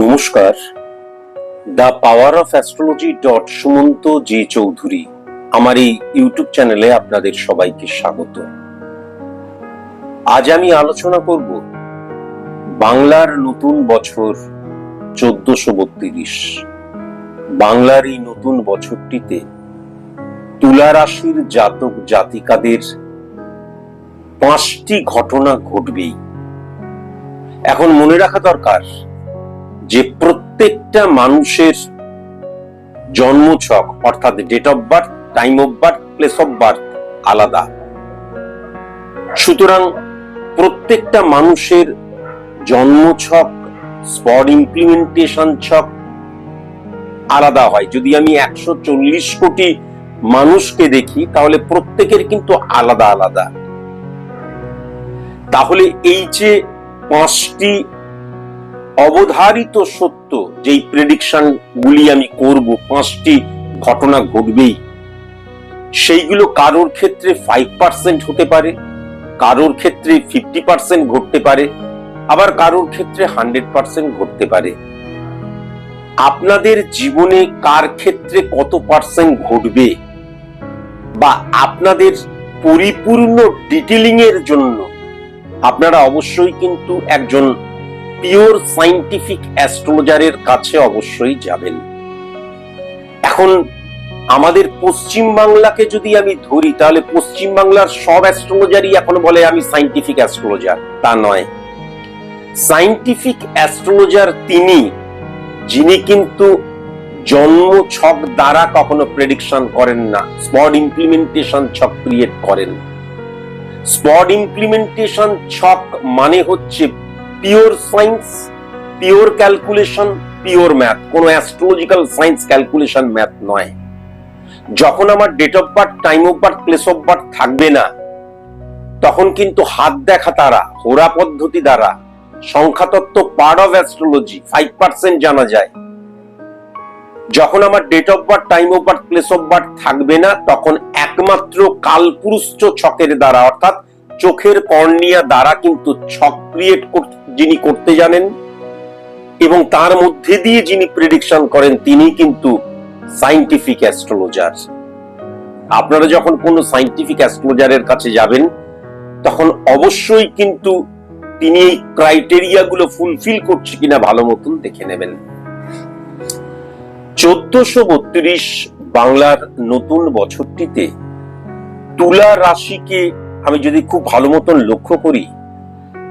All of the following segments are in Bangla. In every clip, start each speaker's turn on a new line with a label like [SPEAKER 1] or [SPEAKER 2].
[SPEAKER 1] নমস্কার। The power of astrology dot Sumanta J Chowdhury, আমার এই ইউটিউব চ্যানেলে আপনাদের সবাইকে স্বাগত। আজ আমি আলোচনা করব বাংলার নতুন বছর চোদ্দশো বত্রিশ। বাংলার এই নতুন বছরটিতে তুলা রাশির জাতক জাতিকাদের পাঁচটি ঘটনা ঘটবেই। এখন মনে রাখা দরকার যে প্রত্যেকটা মানুষের জন্মছক, অর্থাৎ date of birth time of birth place of birth আলাদা। সুতরাং প্রত্যেকটা মানুষের জন্মছক স্পট ইমপ্লিমেন্টেশন ছক আলাদা হয়। যদি আমি একশো চল্লিশ কোটি মানুষকে দেখি, তাহলে প্রত্যেকের কিন্তু আলাদা আলাদা। তাহলে এই যে পাঁচটি অবধারিত সত্য যেই প্রেডিকশন গুলি আমি করব, পাঁচটি ঘটনা ঘটবেই। সেইগুলো কারোর ক্ষেত্রে ফাইভ পার্সেন্ট হতে পারে, কারোর ক্ষেত্রে ফিফটি পার্সেন্ট ঘটতে পারে, আবার কারোর ক্ষেত্রে হান্ড্রেড পার্সেন্ট ঘটতে পারে। আপনাদের জীবনে কার ক্ষেত্রে কত পার্সেন্ট ঘটবে বা আপনাদের পরিপূর্ণ ডিটেলিং এর জন্য আপনারা অবশ্যই কিন্তু একজন পিওর সাইন্টিফিক অ্যাস্ট্রোলজারের কাছে অবশ্যই যাবেন। এখন আমাদের পশ্চিম বাংলাকে যদি আমি ধরি, তাহলে পশ্চিম বাংলার সব অ্যাস্ট্রোলজারই এখন বলে আমি সাইন্টিফিক অ্যাস্ট্রোলজার, তা নয়। সাইন্টিফিক অ্যাস্ট্রোলজার তিনি, যিনি কিন্তু জন্ম ছক দ্বারা কখনো প্রেডিকশন করেন না স্পট ইমপ্লিমেন্টেশন ছক ক্রিয়েট করেন। স্পট ইমপ্লিমেন্টেশন ছক মানে হচ্ছে pure science pure calculation pure math কোনো অ্যাস্ট্রোলজিক্যাল সায়েন্স ক্যালকুলেশন ম্যাথ নয়। যখন আমার date of birth time of birth place of birth থাকবে না, তখন কিন্তু হাত দেখা তারা হোরা পদ্ধতি দ্বারা, সংখ্যাতত্ত্ব part of astrology five percent জানা যায়। যখন আমার date of birth time of birth place of birth থাকবে না, তখন একমাত্র কালপুরুষ ছকের দ্বারা, অর্থাৎ চোখের কর্নিয়া দ্বারা কিন্তু ছক ক্রিয়েট যিনি করতে জানেন এবং তার মধ্যে দিয়ে যিনি প্রেডিকশন করেন, তিনি কিন্তু সাইন্টিফিক অ্যাস্ট্রোলজার আপনারা যখন কোনো সাইন্টিফিক অ্যাস্ট্রোলজারের কাছে যাবেন, তখন অবশ্যই কিন্তু তিনি এই ক্রাইটেরিয়া গুলো ফুলফিল করছে কিনা ভালো মতন দেখে নেবেন। চোদ্দশো বত্রিশ বাংলার নতুন বছরটিতে তুলা রাশিকে আমি যদি খুব ভালো মতন লক্ষ্য করি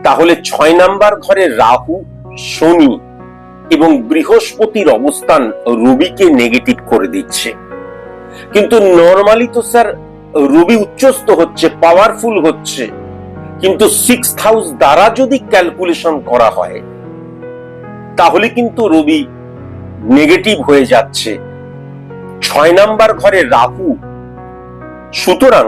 [SPEAKER 1] তাহলে ছয় নাম্বার ঘরে রাহু, শনি এবং বৃহস্পতির অবস্থান রবিকে নেগেটিভ করে দিচ্ছে। কিন্তু নর্মালি তো স্যার রবি উচ্চস্ত হচ্ছে পাওয়ারফুল হচ্ছে, কিন্তু সিক্স হাউস দ্বারা যদি ক্যালকুলেশন করা হয়, তাহলে কিন্তু রবি নেগেটিভ হয়ে যাচ্ছে। ছয় নাম্বার ঘরে রাহু, সুতরাং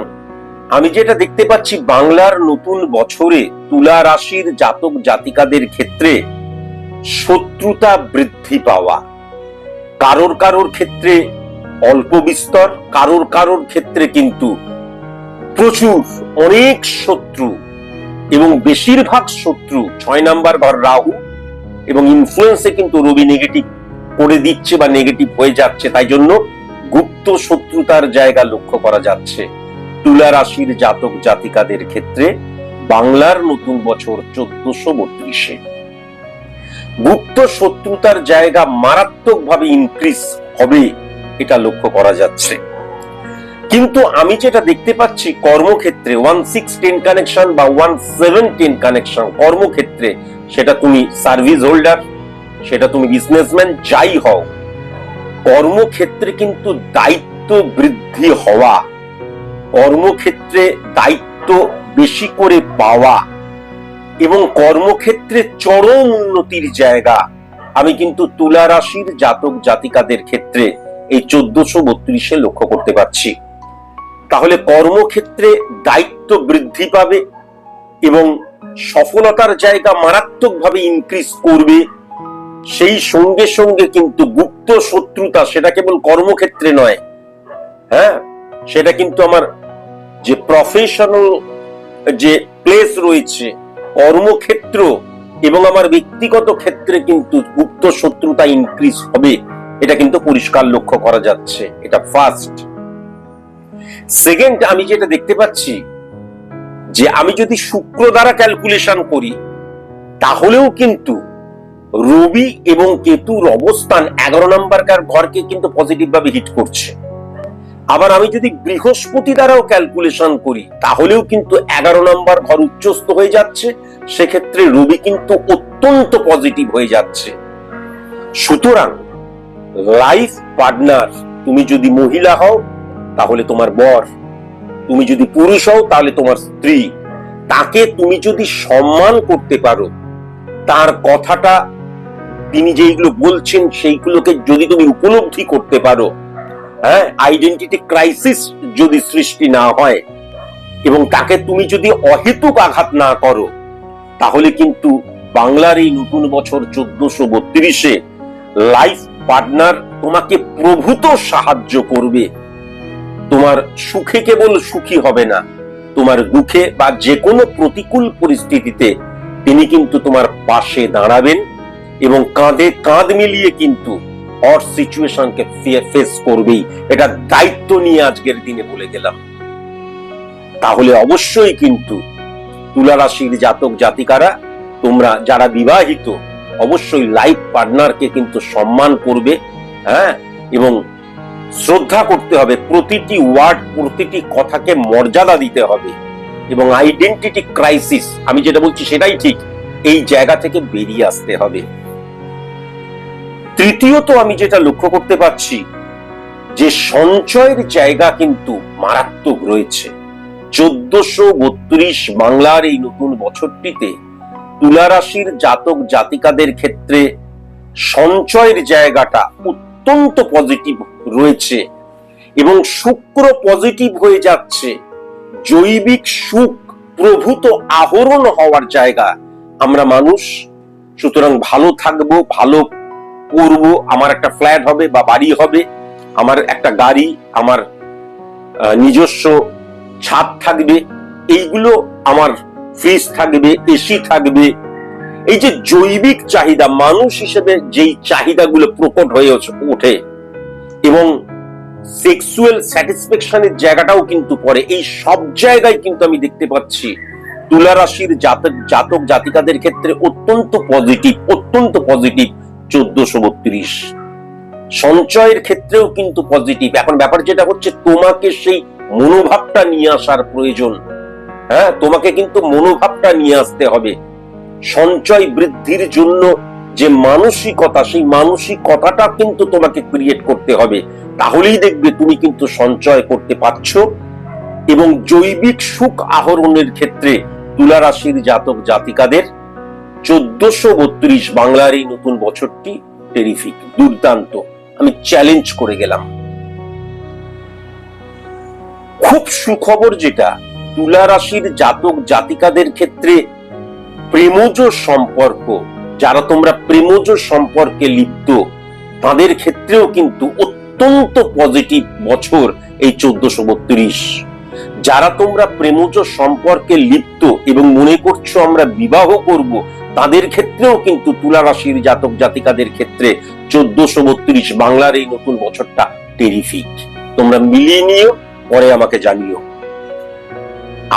[SPEAKER 1] আমি যেটা দেখতে পাচ্ছি বাংলার নতুন বছরে তুলা রাশির জাতক জাতিকাদের ক্ষেত্রে শত্রুতা বৃদ্ধি পাওয়া। কারোর কারোর ক্ষেত্রে অল্প বিস্তর, কারোর কারোর ক্ষেত্রে কিন্তু প্রচুর, অনেক শত্রু এবং বেশিরভাগ শত্রু, ছয় নাম্বার ঘর রাহু এবং ইনফ্লুয়েন্সে কিন্তু রবি নেগেটিভ করে দিচ্ছে বা নেগেটিভ হয়ে যাচ্ছে। তাই জন্য গুপ্ত শত্রুতার জায়গা লক্ষ্য করা যাচ্ছে। তুলা রাশির জাতক জাতিকাদের ক্ষেত্রে বাংলার নতুন বছর চোদ্দশো বত্রিশে। গুপ্ত শত্রুতার জায়গা মারাত্মকভাবে ইনক্রিজ হবে, এটা লক্ষ্য করা যাচ্ছে। কিন্তু আমি যেটা দেখতে পাচ্ছি, কর্মক্ষেত্রে ওয়ান সিক্স টেন কানেকশন বা ওয়ান সেভেন টেন কানেকশন কর্মক্ষেত্রে, সেটা তুমি সার্ভিস হোল্ডার সেটা তুমি বিজনেসম্যান যাই হও, কর্মক্ষেত্রে কিন্তু দায়িত্ব বৃদ্ধি হওয়া কর্মক্ষেত্রে দায়িত্ব বেশি করে পাওয়া এবং কর্মক্ষেত্রে চরম উন্নতির জায়গা। আমি কিন্তু তুলা রাশির জাতক জাতিকাদের ক্ষেত্রে এই চোদ্দশো বত্রিশে লক্ষ্য করতে পারছি। তাহলে কর্মক্ষেত্রে দায়িত্ব বৃদ্ধি পাবে এবং সফলতার জায়গা মারাত্মকভাবে ইনক্রিজ করবে। সেই সঙ্গে সঙ্গে কিন্তু গুপ্ত শত্রুতা, সেটা কেবল কর্মক্ষেত্রে নয় হ্যাঁ? সেটা কিন্তু আমার যে প্রফেশনাল যে প্লেস রয়েছে, কর্মক্ষেত্র এবং আমার ব্যক্তিগত ক্ষেত্রে কিন্তু গুপ্ত শত্রুতা ইনক্রিজ হবে। এটা কিন্তু পরিষ্কার লক্ষ্য করা যাচ্ছে। এটা ফার্স্ট সেকেন্ড আমি যেটা দেখতে পাচ্ছি, যে আমি যদি শুক্র দ্বারা ক্যালকুলেশন করি, তাহলেও কিন্তু রবি এবং কেতুর অবস্থান এগারো নম্বরকার ঘরকে কিন্তু পজিটিভ ভাবে হিট করছে। আবার আমি যদি বৃহস্পতি দ্বারাও ক্যালকুলেশন করি, তাহলেও কিন্তু এগারো নম্বর ঘর উচ্চস্থ হয়ে যাচ্ছে। সেক্ষেত্রে রবি কিন্তু অত্যন্ত পজিটিভ হয়ে যাচ্ছে। সুতরাং লাইফ পার্টনার তুমি যদি মহিলা হও, তাহলে তোমার বর। তুমি যদি পুরুষ হও, তাহলে তোমার স্ত্রী। তাকে তুমি যদি সম্মান করতে পারো, তার কথাটা তিনি যেইগুলো বলছেন, সেইগুলোকে যদি তুমি উপলব্ধি করতে পারো হ্যাঁ আইডেন্টিটি ক্রাইসিস যদি সৃষ্টি না হয় এবং তাকে তুমি যদি অহেতুক আঘাত না করো, তাহলে কিন্তু বাংলার এই নতুন বছর চোদ্দশো বত্রিশে লাইফ পার্টনার তোমাকে প্রভূত সাহায্য করবে। তোমার সুখে কেবল সুখী হবে না, তোমার দুঃখে বা যে কোনো প্রতিকূল পরিস্থিতিতে তিনি কিন্তু তোমার পাশে দাঁড়াবেন এবং কাঁধে কাঁধ মিলিয়ে কিন্তু অর সিচুয়েশনকে ফেস করবেই এটা দায়িত্ব নিয়ে আজকের দিনে বলে গেলাম তাহলে অবশ্যই কিন্তু তুলা জাতক জাতিকারা, তোমরা যারা বিবাহিত, অবশ্যই লাইফ পার্টনারকে কিন্তু সম্মান করবে হ্যাঁ? এবং শ্রদ্ধা করতে হবে, প্রতিটি ওয়ার্ড প্রতিটি কথাকে মর্যাদা দিতে হবে। এবং আইডেন্টিটি ক্রাইসিস আমি যেটা বলছি সেটাই ঠিক, এই জায়গা থেকে বেরিয়ে আসতে হবে। তৃতীয়ত আমি যেটা লক্ষ্য করতে পারছি, যে সঞ্চয়ের জায়গা কিন্তু মারাত্মক রয়েছে। চোদ্দশো বত্রিশ বাংলার এই নতুন বছরটিতে তুলা রাশির জাতক জাতিকাদের ক্ষেত্রে সঞ্চয়ের জায়গাটা অত্যন্ত পজিটিভ রয়েছে এবং শুক্র পজিটিভ হয়ে যাচ্ছে। জৈবিক সুখ প্রভূত আহরণ হওয়ার জায়গা আমরা মানুষ, সুতরাং ভালো থাকব, ভালো করব আমার একটা ফ্ল্যাট হবে বা বাড়ি হবে, আমার একটা গাড়ি, আমার নিজস্ব ছাদ থাকবে, এইগুলো আমার ফ্রিজ থাকবে এসি থাকবে। এই যে জৈবিক চাহিদা, মানুষ হিসেবে যেই চাহিদাগুলো প্রকট হয়ে ওঠে এবং সেক্সুয়াল স্যাটিসফ্যাকশনের জায়গাটাও কিন্তু পড়ে, এই সব জায়গায় কিন্তু আমি দেখতে পাচ্ছি তুলা রাশির জাতক জাতক জাতিকাদের ক্ষেত্রে অত্যন্ত পজিটিভ অত্যন্ত পজিটিভ চোদ্দশো বত্রিশ। সঞ্চয়ের ক্ষেত্রেও কিন্তু পজিটিভ এখন ব্যাপার যেটা হচ্ছে, তোমাকে সেই মনোভাবটা নিয়ে আসার প্রয়োজন। হ্যাঁ তোমাকে কিন্তু মনোভাবটা নিয়ে আসতে হবে। সঞ্চয় বৃদ্ধির জন্য যে মানসিকতা, সেই মানসিকতাটা কিন্তু তোমাকে ক্রিয়েট করতে হবে। তাহলেই দেখবে তুমি কিন্তু সঞ্চয় করতে পারছ। এবং জৈবিক সুখ আহরণের ক্ষেত্রে তুলা রাশির জাতক জাতিকাদের চোদ্দশো বত্রিশ বাংলার এই নতুন বছরটি টেরিফিক দুর্দান্ত। আমি চ্যালেঞ্জ করে গেলাম। খুব সুখবর যেটা, তুলা রাশির জাতক জাতিকাদের ক্ষেত্রে প্রেমজ সম্পর্ক, যারা তোমরা প্রেমজ সম্পর্কে লিপ্ত, তাদের ক্ষেত্রেও কিন্তু অত্যন্ত পজিটিভ বছর এই চোদ্দশো বত্রিশ। যারা তোমরা প্রেমজ সম্পর্কে লিপ্ত এবং মনে করছ আমরা বিবাহ করব তাদের ক্ষেত্রেও কিন্তু তুলা রাশির জাতক জাতিকাদের ক্ষেত্রে চোদ্দশো বত্রিশ বাংলার এই নতুন বছরটা টেরিফিক তোমরা মিলিয়ে নিও, পরে আমাকে জানিও।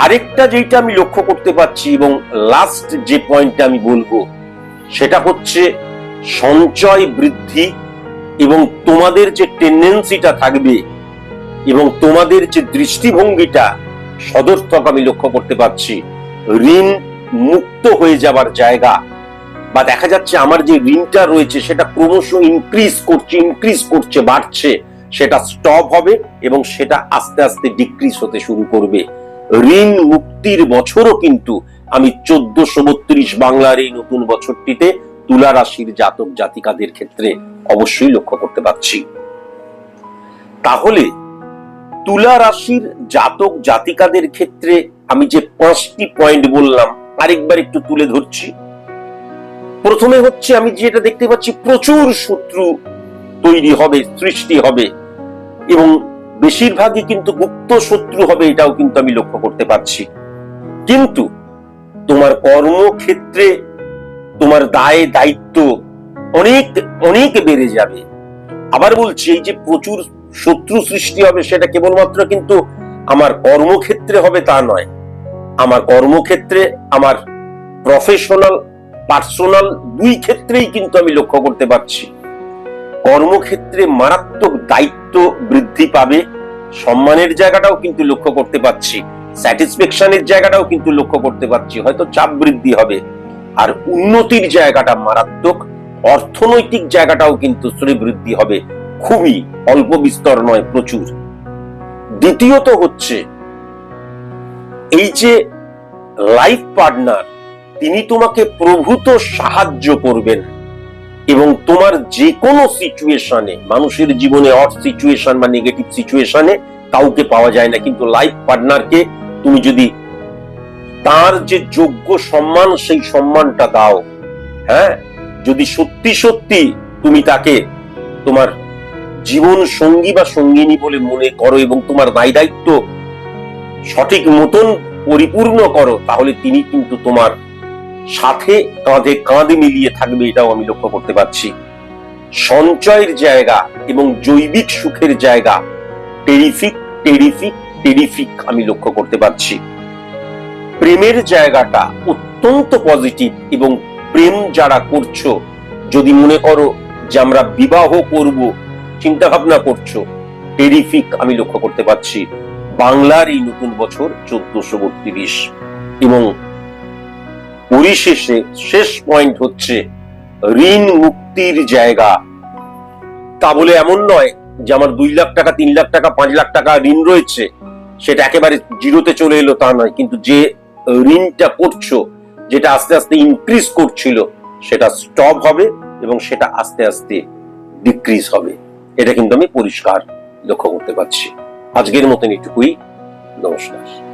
[SPEAKER 1] আরেকটা যেটা আমি লক্ষ্য করতে পারছি এবং লাস্ট যে পয়েন্টটা আমি বলব, সেটা হচ্ছে সঞ্চয় বৃদ্ধি এবং তোমাদের যে টেন্ডেন্সিটা থাকবে এবং তোমাদের যে দৃষ্টিভঙ্গিটা, সদর্থক আমি লক্ষ্য করতে পারছি। ঋণ মুক্ত হয়ে যাবার জায়গা। বা দেখা যাচ্ছে আমার যে ঋণটা রয়েছে, সেটা ক্রমশ ইনক্রিজ করছে ইনক্রিজ করছে, বাড়ছে। সেটা স্টপ হবে এবং সেটা আস্তে আস্তে ডিক্রিজ হতে শুরু করবে। ঋণ মুক্তির বছরও কিন্তু আমি চোদ্দশো বত্রিশ বাংলার এই নতুন বছরটিতে তুলা রাশির জাতক জাতিকাদের ক্ষেত্রে অবশ্যই লক্ষ্য করতে পারছি। তাহলে তুলা রাশির জাতক জাতিকাদের ক্ষেত্রে আমি যে পাঁচটি পয়েন্ট বললাম আরেকবার একটু তুলে ধরছি। প্রথমে হচ্ছে আমি যেটা দেখতে পাচ্ছি, প্রচুর শত্রু তৈরি হবে, সৃষ্টি হবে। এবং বেশিরভাগই কিন্তু গুপ্ত শত্রু হবে, এটাও কিন্তু আমি লক্ষ্য করতে পারছি। কিন্তু তোমার কর্মক্ষেত্রে তোমার দায় দায়িত্ব অনেক অনেক বেড়ে যাবে। আবার বলছি, এই যে প্রচুর শত্রু সৃষ্টি হবে, সেটা কেবলমাত্র কিন্তু আমার কর্মক্ষেত্রে হবে তা নয়। আমার কর্মক্ষেত্রে, আমার প্রফেশনাল পার্সোনাল দুই ক্ষেত্রেই কিন্তু আমি লক্ষ্য করতে পারছি। কর্মক্ষেত্রে মারাত্মক দায়িত্ব বৃদ্ধি পাবে, সম্মানের জায়গাটাও কিন্তু লক্ষ্য করতে পারছি স্যাটিসফ্যাকশনের জায়গাটাও কিন্তু লক্ষ্য করতে পারছি, হয়তো চাপ বৃদ্ধি হবে। আর উন্নতির জায়গাটা মারাত্মক, অর্থনৈতিক জায়গাটাও কিন্তু শ্রীবৃদ্ধি হবে। খুবই অল্প বিস্তর নয়, প্রচুর। দ্বিতীয়ত হচ্ছে এই যে লাইফ পার্টনার তিনি তোমাকে প্রভূত সাহায্য করবেন এবং তোমার যে কোনো সিচুয়েশনে মানুষের জীবনে অড সিচুয়েশন বা নেগেটিভ সিচুয়েশনে কাউকে পাওয়া যায় না, কিন্তু লাইফ পার্টনারকে তুমি যদি তার যে যোগ্য সম্মান, সেই সম্মানটা দাও হ্যাঁ? যদি সত্যি সত্যি তুমি তাকে তোমার জীবন সঙ্গী বা সঙ্গিনী বলে মনে করো এবং তোমার দায় দায়িত্ব সঠিক মতন পরিপূর্ণ করো, তাহলে তিনি কিন্তু তোমার সাথে কাঁধে কাঁধে মিলিয়ে থাকবে, এটাও আমি লক্ষ্য করতে পারছি। সঞ্চয়ের জায়গা এবং জৈবিক সুখের জায়গা টেরিফিক টেরিফিক টেরিফিক আমি লক্ষ্য করতে পারছি। প্রেমের জায়গাটা অত্যন্ত পজিটিভ এবং প্রেম যারা করছ, যদি মনে করো যে আমরা বিবাহ করব চিন্তা ভাবনা করছ টেরিফিক আমি লক্ষ্য করতে পারছি। বাংলার এই নতুন বছর চোদ্দশো বত্রিশ এবং পরিশেষে শেষ পয়েন্ট হচ্ছে ঋণ মুক্তির জায়গা। তা বলে এমন নয় যে আমার দুই লাখ টাকা, তিন লাখ টাকা, পাঁচ লাখ টাকা ঋণ রয়েছে, সেটা একেবারে জিরোতে চলে এলো তা নয়। কিন্তু যে ঋণটা করছ, যেটা আস্তে আস্তে ইনক্রিজ করছিল, সেটা স্টপ হবে এবং সেটা আস্তে আস্তে ডিক্রিজ হবে। এটা কিন্তু আমি পরিষ্কার লক্ষ্য করতে পারছি। আজকের মতন এটুকুই। নমস্কার।